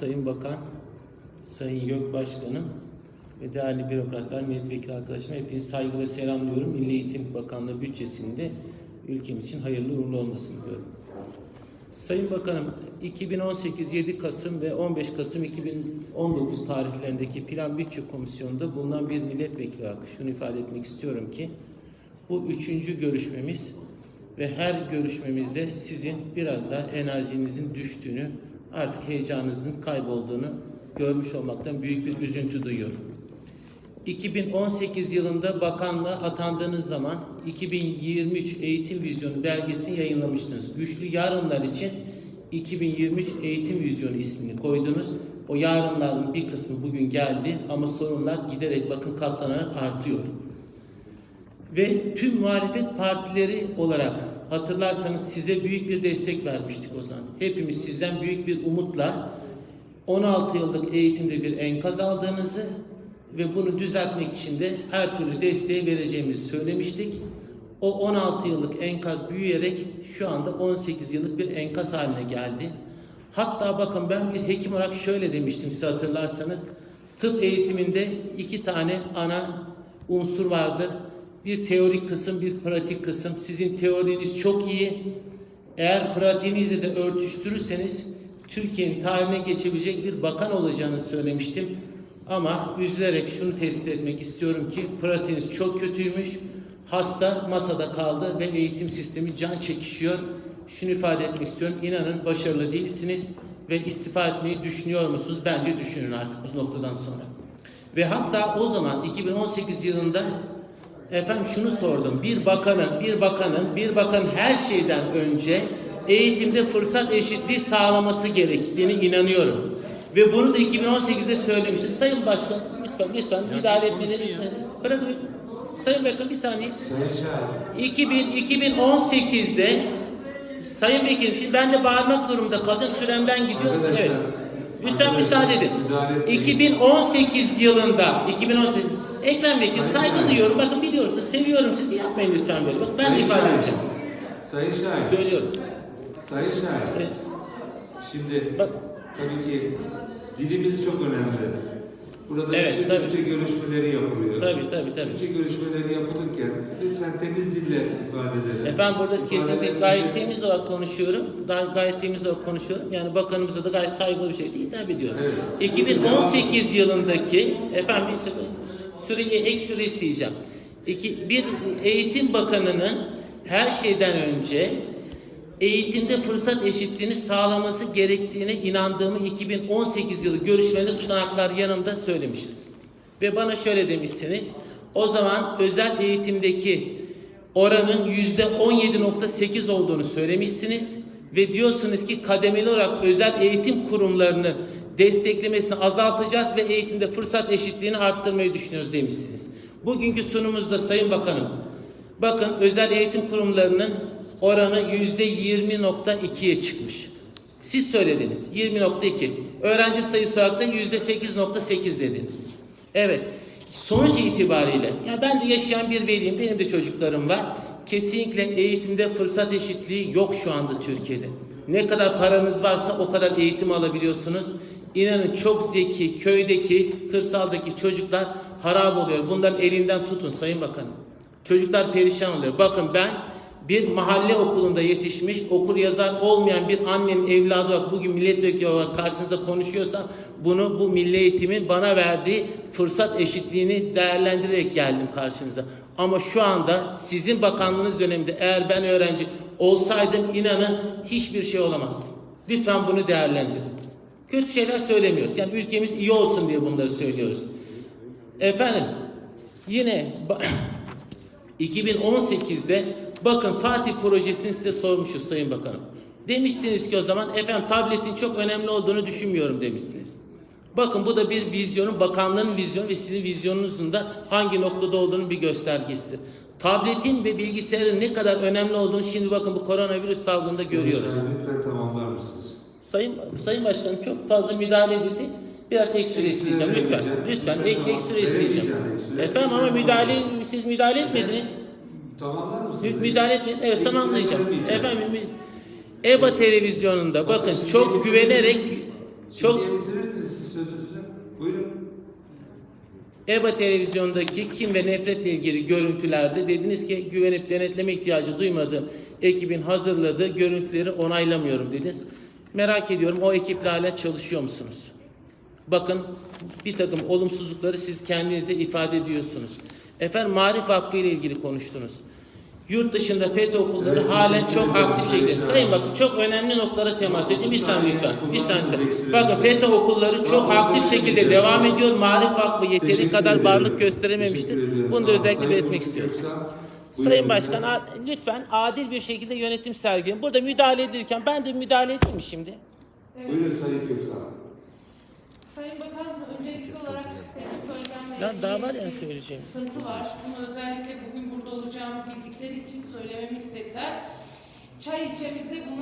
Sayın Bakan, Sayın YÖK Başkanım ve değerli bürokratlar, milletvekili arkadaşlarım hepinizi saygıyla selamlıyorum. Milli Eğitim Bakanlığı bütçesinde ülkemiz için hayırlı uğurlu olmasını diliyorum. Sayın Bakanım, 2018 7 Kasım ve 15 Kasım 2019 tarihlerindeki Plan Bütçe Komisyonu'nda bulunan bir milletvekili olarak şunu ifade etmek istiyorum ki bu üçüncü görüşmemiz ve her görüşmemizde sizin biraz daha enerjinizin düştüğünü, artık heyecanınızın kaybolduğunu görmüş olmaktan büyük bir üzüntü duyuyorum. 2018 yılında bakanlığa atandığınız zaman 2023 Eğitim Vizyonu belgesini yayınlamıştınız. Güçlü yarınlar için 2023 Eğitim Vizyonu ismini koydunuz. O yarınların bir kısmı bugün geldi ama sorunlar giderek bakın katlanarak artıyor. Ve tüm muhalefet partileri olarak hatırlarsanız size büyük bir destek vermiştik o zaman. Hepimiz sizden büyük bir umutla 16 yıllık eğitimde bir enkaz aldığınızı ve bunu düzeltmek için de her türlü desteği vereceğimizi söylemiştik. O 16 yıllık enkaz büyüyerek şu anda 18 yıllık bir enkaz haline geldi. Hatta bakın ben bir hekim olarak şöyle demiştim size hatırlarsanız. Tıp eğitiminde iki tane ana unsur vardır. Bir teorik kısım, bir pratik kısım. Sizin teoriniz çok iyi. Eğer pratiğinizle de örtüştürürseniz Türkiye'nin tarihine geçebilecek bir bakan olacağını söylemiştim. Ama üzülerek şunu tespit etmek istiyorum ki pratiğiniz çok kötüymüş. Hasta masada kaldı ve eğitim sistemi can çekişiyor. Şunu ifade etmek istiyorum. İnanın başarılı değilsiniz ve istifa etmeyi düşünüyor musunuz? Bence düşünün artık bu noktadan sonra. Ve hatta o zaman 2018 yılında efendim şunu sordum. Bir bakanın, bir bakanın, bir bakanın her şeyden önce eğitimde fırsat eşitliği sağlaması gerektiğini inanıyorum. Ve bunu da 2018'de söylemiştim. Sayın Başkan lütfen lütfen müdahale etmenizi bırakın. Sayın Bakan bir saniye. Sayın Şahin. 2000, 2018'de Sayın Vekilim şimdi ben de bağırmak durumunda kalacağım. Süremden gidiyor. Arkadaşlar, Evet. Lütfen müsaade edin. müdahale etmeyin. 2018 yılında 2018 Ekrem Sayın saygı duyuyorum. Bakın biliyorsunuz seviyorum sizi yapmayın lütfen böyle. Bak ben Sayın ifade Şahin. edeceğim. Sayın Şahin. Söylüyorum. Sayın Şahin. Sayın- Şimdi Bak. tabii ki dilimiz çok önemli. Burada Evet, bütçe, tabii. bütçe görüşmeleri yapılıyor. Tabii tabii tabii. Bütçe görüşmeleri yapılırken lütfen temiz dille ifade edelim. Efendim burada kesinlikle gayet temiz olarak konuşuyorum. Daha gayet temiz olarak konuşuyorum. Yani bakanımıza da gayet saygılı bir şekilde hitap ediyorum. Evet. 2018 yılındaki efendim bir süre, süre ek süre isteyeceğim. İki, bir eğitim bakanının her şeyden önce eğitimde fırsat eşitliğini sağlaması gerektiğine inandığımı 2018 yılı görüşmede tutanaklar yanında söylemişiz. Ve bana şöyle demişsiniz. O zaman özel eğitimdeki oranın yüzde 17.8 olduğunu söylemişsiniz ve diyorsunuz ki kademeli olarak özel eğitim kurumlarını desteklemesini azaltacağız ve eğitimde fırsat eşitliğini arttırmayı düşünüyoruz demişsiniz. Bugünkü sunumumuzda Sayın Bakanım, bakın özel eğitim kurumlarının oranı yüzde 20.2'ye çıkmış. Siz söylediniz 20.2. Öğrenci sayısı olarak da yüzde 8.8 dediniz. Evet. Sonuç itibariyle ya ben de yaşayan bir veliyim. Benim de çocuklarım var. Kesinlikle eğitimde fırsat eşitliği yok şu anda Türkiye'de. Ne kadar paranız varsa o kadar eğitim alabiliyorsunuz. İnanın çok zeki köydeki, kırsaldaki çocuklar harap oluyor. Bunların elinden tutun Sayın Bakanım. Çocuklar perişan oluyor. Bakın ben bir mahalle okulunda yetişmiş, okur yazar olmayan bir annenin evladı olarak bugün milletvekili olarak karşınızda konuşuyorsam bunu bu milli eğitimin bana verdiği fırsat eşitliğini değerlendirerek geldim karşınıza. Ama şu anda sizin bakanlığınız döneminde eğer ben öğrenci olsaydım inanın hiçbir şey olamazdım. Lütfen bunu değerlendirin. Kötü şeyler söylemiyoruz. Yani ülkemiz iyi olsun diye bunları söylüyoruz. Efendim yine ba- 2018'de bakın Fatih projesini size sormuşuz Sayın Bakanım. Demişsiniz ki o zaman efendim tabletin çok önemli olduğunu düşünmüyorum demişsiniz. Bakın bu da bir vizyonun, bakanlığın vizyonu ve sizin vizyonunuzun da hangi noktada olduğunu bir göstergesidir. Tabletin ve bilgisayarın ne kadar önemli olduğunu şimdi bakın bu koronavirüs salgında görüyoruz. Lütfen tamamlar mısınız? Sayın Sayın Başkanım çok fazla müdahale edildi. Biraz ek süre isteyeceğim lütfen. Lütfen ek, ek süre isteyeceğim. Efendim ama müdahale siz müdahale etmediniz. Tamamlar mısınız? Mü- Müdahale etmediniz. Evet tamamlayacağım. Efendim EBA televizyonunda bakın çok güvenerek Çok-. Buyurun. EBA televizyondaki kim ve nefretle ilgili görüntülerde dediniz ki güvenip denetleme ihtiyacı duymadığım ekibin hazırladığı görüntüleri onaylamıyorum dediniz. Merak ediyorum o ekiple hala çalışıyor musunuz? Bakın bir takım olumsuzlukları siz kendinizde ifade ediyorsunuz. Efendim Marif Vakfı ile ilgili konuştunuz. Yurt dışında FETÖ okulları Evet, halen çok aktif şekilde. Sayın bakın çok önemli noktalara temas edin. Bir saniye lütfen. Bir saniye lütfen. Bakın FETÖ okulları çok aktif şekilde devam ediyor. Marif Vakfı yeteri kadar varlık gösterememiştir. Bunu da özellikle belirtmek istiyorum. Buyurun Sayın Başkan lütfen. a- lütfen adil bir şekilde yönetim sergileyin. Burada müdahale edilirken ben de müdahale edeyim mi şimdi? Evet. Buyurun Sayın Köksal. Sayın Bakan, öncelikli olarak senin bölgemle daha var ya söyleyeceğim. Sıkıntı var. Bunu özellikle bugün burada olacağımı bildikleri için söylememi istediler. Çay ilçemizde bunlar